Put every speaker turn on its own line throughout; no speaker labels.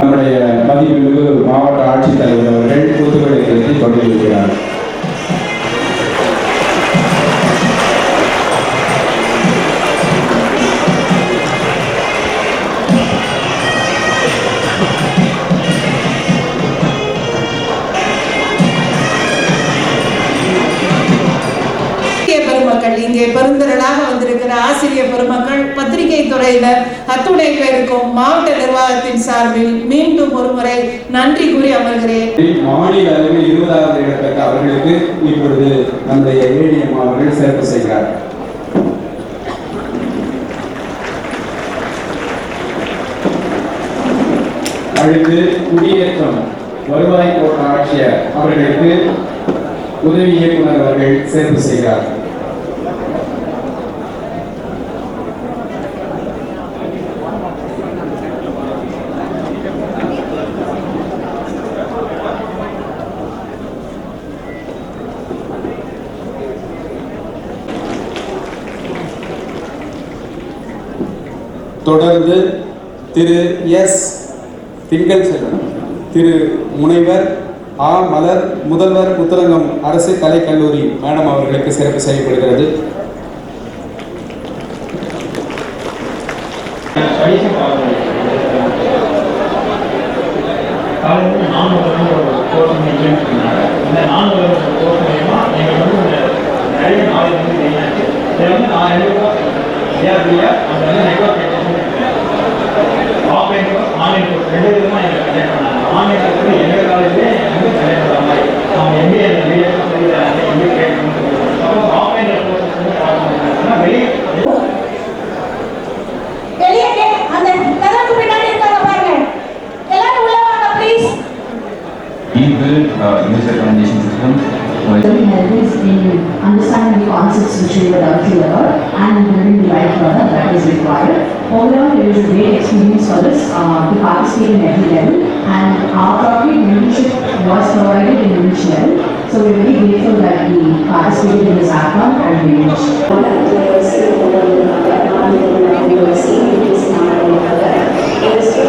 நம்முடைய மதிப்புமிகு மாவட்ட ஆட்சித்தலைவர் அவர்கள் கூத்துக்களை நிறுத்தி கொண்டிருக்கிறார்.
ஆசிரிய ஆசிரியர் பெருமக்கள் பத்திரிகை துறையில அத்துணைப்பு இருக்கும் மாவட்ட நிர்வாகத்தின் சார்பில் மீண்டும் ஒருமுறை நன்றி கூறி அமர்கிறேன்.
மாநில அளவில் இருபதாவது இடத்திற்கு அவர்களுக்கு இப்பொழுது நம்முடைய ஏடிஎம் அவர்கள் சிறப்பு செய்கிறார். அடுத்து குடியேற்றம் வருவாய் கோட்ட ஆட்சியர் அவர்களுக்கு உதவி இயக்குநர் அவர்கள் சேர்ப்பு செய்கிறார்கள் தொடர்ந்து திரு எஸ். திங்கள் செல்வன் திரு முனைவர் ஆ. மலர் முதல்வர் புத்தரங்கம் அரசு கலைக்கல்லூரி மேடம் அவர்களுக்கு சிறப்பு செய்யப்படுகிறது.
கடைசி பாடல் காலையில் நான் அந்த
ஒரு uh, image recognition system.
We help us in understanding the concepts which we were unclear about and building the right product that is required. Overall, it was a great experience for us uh, to participate in every level and our appropriate mentorship was provided in each level. So we're very grateful that we participated in this hackathon and we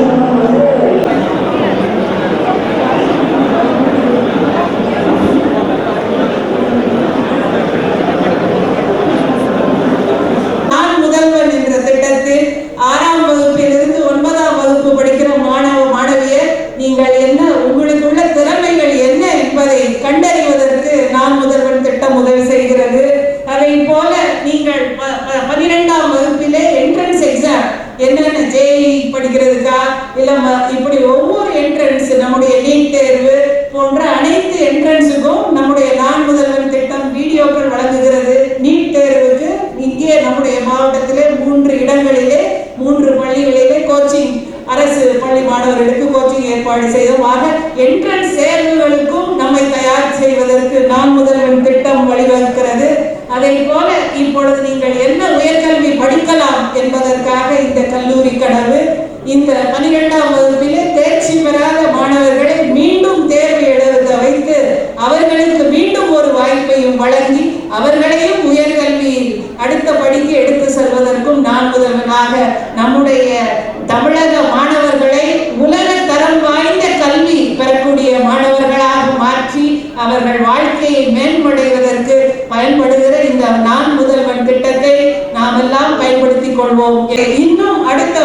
நான் படிக்கிறதுக்கா இப்படி ஒவ்வொரு entrance நம்முடைய NEET தேர்வு போன்ற அனைத்து என்ட்ரன்ஸுக்கும் நம்முடைய நான் முதல்வன் திட்டம் வீடியோக்கள் வழங்குகிறது. நீட் தேர்வுக்கு இங்கே நம்முடைய மாவட்டத்திலே மூன்று இடங்களிலே மூன்று பள்ளிகளிலே கோச்சிங் அரசு பள்ளி மாணவர்களுக்கு கோச்சிங் ஏற்பாடு செய்தோம். ஆக என்ட்ரன்ஸ் தேர்வுகளுக்கும் நம்ம இந்த பனிரெண்டாம் வகுப்பிலே தேர்ச்சி பெறாத மாணவர்களை மீண்டும் தேர்வு எழுத வைத்து அவர்களுக்கு மீண்டும் ஒரு வாய்ப்பையும் வழங்கி அவர்களையும் உயர்கல்வியில் அடுத்த படிக்கு எடுத்து செல்வதற்கும் நான் முதல்வனாக நம்முடைய தமிழக மாணவர்களை உலக தரம் வாய்ந்த கல்வி பெறக்கூடிய மாணவர்களாக மாற்றி அவர்கள் வாழ்க்கையை மேம்படைவதற்கு பயன்படுகிற இந்த நான் முதல்வன் திட்டத்தை நாம் எல்லாம் பயன்படுத்திக் கொள்வோம். இன்னும் அடுத்த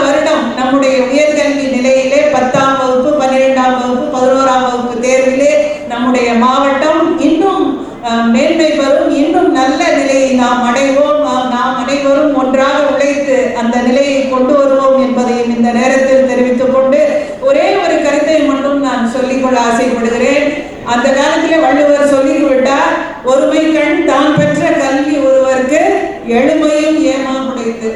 கொள்ள ஆசைப்படுகிறேன். அந்த காலத்திலே வள்ளுவர் சொல்லிவிட்டார் ஒருமை கண் தான் பெற்ற கல்வி ஒருவருக்கு எழுமையும் ஏமாமுடைத்து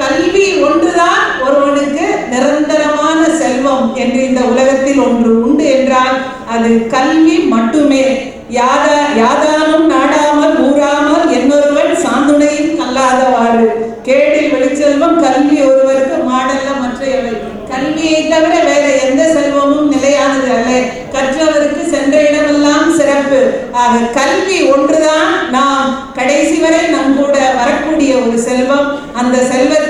கல்வி ஒன்றுதான் ஒருவனுக்கு நிரந்தரமான செல்வம் என்று இந்த உலகத்தில் ஒன்று உண்டு என்றால் அது கல்வி மட்டுமே. யாதா யாதானும் நாட ஆக கல்வி ஒன்றுதான் நாம் கடைசி வரை நம்மோட வரக்கூடிய ஒரு செல்வம். அந்த செல்வத்தை